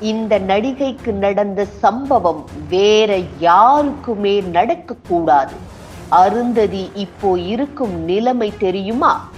இந்த நடிகைக்கு நடந்த சம்பவம் வேற யாருக்குமே நடக்கக்கூடாது. அருந்ததி இப்போ இருக்கும் நிலைமை தெரியுமா?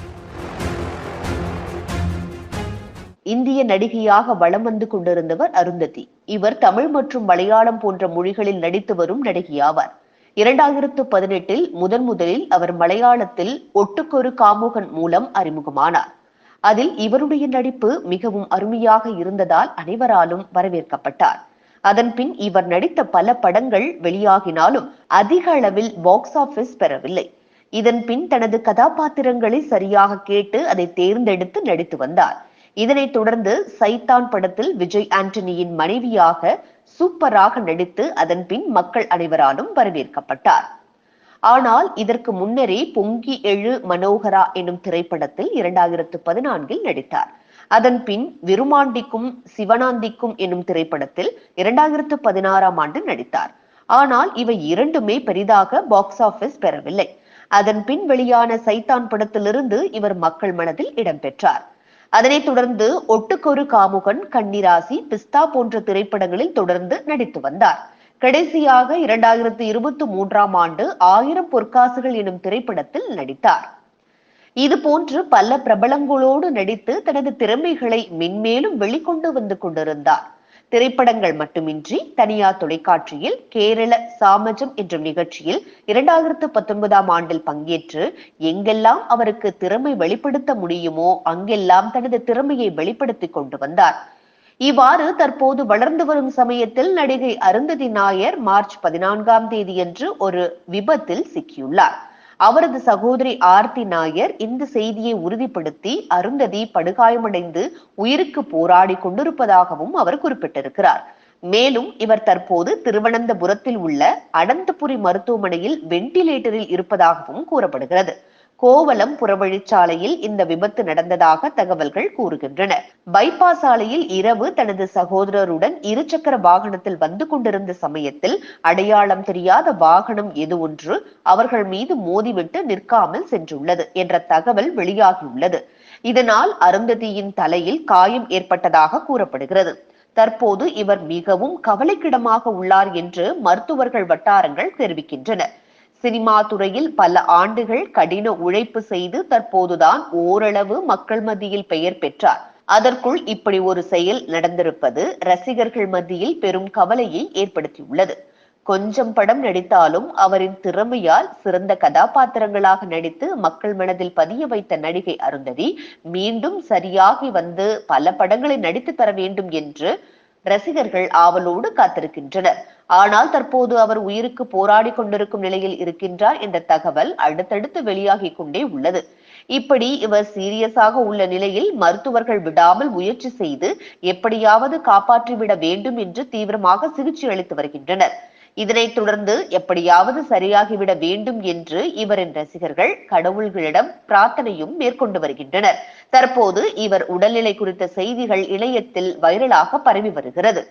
இந்திய நடிகையாக வலம் வந்து கொண்டிருந்தவர் அருந்ததி. இவர் தமிழ் மற்றும் மலையாளம் போன்ற மொழிகளில் நடித்து வரும் நடிகையாவார். இரண்டாயிரத்து பதினெட்டில் முதன் முதலில் அவர் மலையாளத்தில் ஒட்டுக்கொரு காமுகன் மூலம் அறிமுகமானார். அதில் இவருடைய நடிப்பு மிகவும் அருமையாக இருந்ததால் அனைவராலும் வரவேற்கப்பட்டார். அதன்பின் இவர் நடித்த பல படங்கள் வெளியாகினாலும் அதிக அளவில் பாக்ஸ் ஆபீஸ் பெறவில்லை. இதன் பின் தனது கதாபாத்திரங்களை சரியாக கேட்டு அதை தேர்ந்தெடுத்து நடித்து வந்தார். இதனைத் தொடர்ந்து சைத்தான் படத்தில் விஜய் ஆண்டனியின் மனைவியாக சூப்பராக நடித்து அதன் பின் மக்கள் அனைவராலும் வரவேற்கப்பட்டார். ஆனால் இதற்கு முன்னரே பொங்கி எழு மனோகரா எனும் திரைப்படத்தில் இரண்டாயிரத்து பதினான்கில் நடித்தார். அதன் பின் விருமாண்டிக்கும் சிவனாந்திக்கும் எனும் திரைப்படத்தில் இரண்டாயிரத்து பதினாறாம் ஆண்டு நடித்தார். ஆனால் இவை இரண்டுமே பெரிதாக பாக்ஸ் ஆபீஸ் பெறவில்லை. அதன் பின் வெளியான சைத்தான் படத்திலிருந்து இவர் மக்கள் மனதில் இடம்பெற்றார் அதனைத் தொடர்ந்து ஒட்டுக்கொரு காமுகன் கன்னிராசி பிஸ்தா போன்ற திரைப்படங்களில் தொடர்ந்து நடித்து வந்தார். கடைசியாக இரண்டாயிரத்தி இருபத்தி மூன்றாம் ஆண்டு ஆயிரம் பொற்காசுகள் எனும் திரைப்படத்தில் நடித்தார். இது போன்று பல பிரபலங்களோடு நடித்து தனது திறமைகளை மென்மேலும் வெளிக்கொண்டு வந்து கொண்டிருந்தார். திரைப்படங்கள் மட்டுமின்றி தனியார் தொலைக்காட்சியில் கேரள சாமஜம் என்ற நிகழ்ச்சியில் இரண்டாயிரத்து பத்தொன்பதாம் ஆண்டில் பங்கேற்று எங்கெல்லாம் அவருக்கு திறமை வெளிப்படுத்த முடியுமோ அங்கெல்லாம் தனது திறமையை வெளிப்படுத்திக் கொண்டு வந்தார். இவ்வாறு தற்போது வளர்ந்து வரும் சமயத்தில் நடிகை அருந்ததி நாயர் மார்ச் பதினான்காம் தேதியன்று ஒரு விபத்தில் சிக்கியுள்ளார். அவரது சகோதரி ஆர்த்தி நாயர் இந்த செய்தியை உறுதிப்படுத்தி அருந்ததி படுகாயமடைந்து உயிருக்கு போராடி கொண்டிருப்பதாகவும் அவர் குறிப்பிட்டிருக்கிறார். மேலும் இவர் தற்போது திருவனந்தபுரத்தில் உள்ள அனந்தபுரி மருத்துவமனையில் வெண்டிலேட்டரில் இருப்பதாகவும் கூறப்படுகிறது. கோவலம் புறவழிச்சாலையில் இந்த விபத்து நடந்ததாக தகவல்கள் கூறுகின்றன. பைபாஸ் சாலையில் இரவு தனது சகோதரருடன் இருசக்கர வாகனத்தில் வந்து கொண்டிருந்த சமயத்தில் அடையாளம் தெரியாத வாகனம் எது ஒன்று அவர்கள் மீது மோதிவிட்டு நிற்காமல் சென்றுள்ளது என்ற தகவல் வெளியாகியுள்ளது. இதனால் அருந்ததியின் தலையில் காயம் ஏற்பட்டதாக கூறப்படுகிறது. தற்போது இவர் மிகவும் கவலைக்கிடமாக உள்ளார் என்று மருத்துவர்கள் வட்டாரங்கள் தெரிவிக்கின்றன. சினிமா துறையில் பல ஆண்டுகள் கடின உழைப்பு செய்து தற்போதுதான் ஓரளவு மக்கள் மத்தியில் பெயர் பெற்றார். அதற்குள் இப்படி ஒரு செயல் நடந்திருப்பது ரசிகர்கள் மத்தியில் பெரும் கவலையை ஏற்படுத்தியுள்ளது. கொஞ்சம் படம் நடித்தாலும் அவரின் திறமையால் சிறந்த கதாபாத்திரங்களாக நடித்து மக்கள் மனதில் பதிய வைத்த நடிகை அருந்ததி மீண்டும் சரியாகி வந்து பல படங்களை நடித்து தர வேண்டும் என்று ரசிகர்கள் ஆவலோடு காத்திருக்கின்றனர். ஆனால் தற்போது அவர் உயிருக்கு போராடி கொண்டிருக்கும் நிலையில் இருக்கின்றார் என்ற தகவல் அடுத்தடுத்து வெளியாகி கொண்டே உள்ளது. இப்படி இவர் சீரியஸாக உள்ள நிலையில் மருத்துவர்கள் விடாமல் முயற்சி செய்து எப்படியாவது காப்பாற்றிவிட வேண்டும் என்று தீவிரமாக சிகிச்சை அளித்து வருகின்றனர். இதனைத் தொடர்ந்து எப்படியாவது சரியாகிவிட வேண்டும் என்று இவரின் ரசிகர்கள் கடவுள்களிடம் பிரார்த்தனையும் மேற்கொண்டு வருகின்றனர். தற்போது இவர் உடல்நிலை குறித்த செய்திகள் இணையத்தில் வைரலாக பரவி வருகிறது.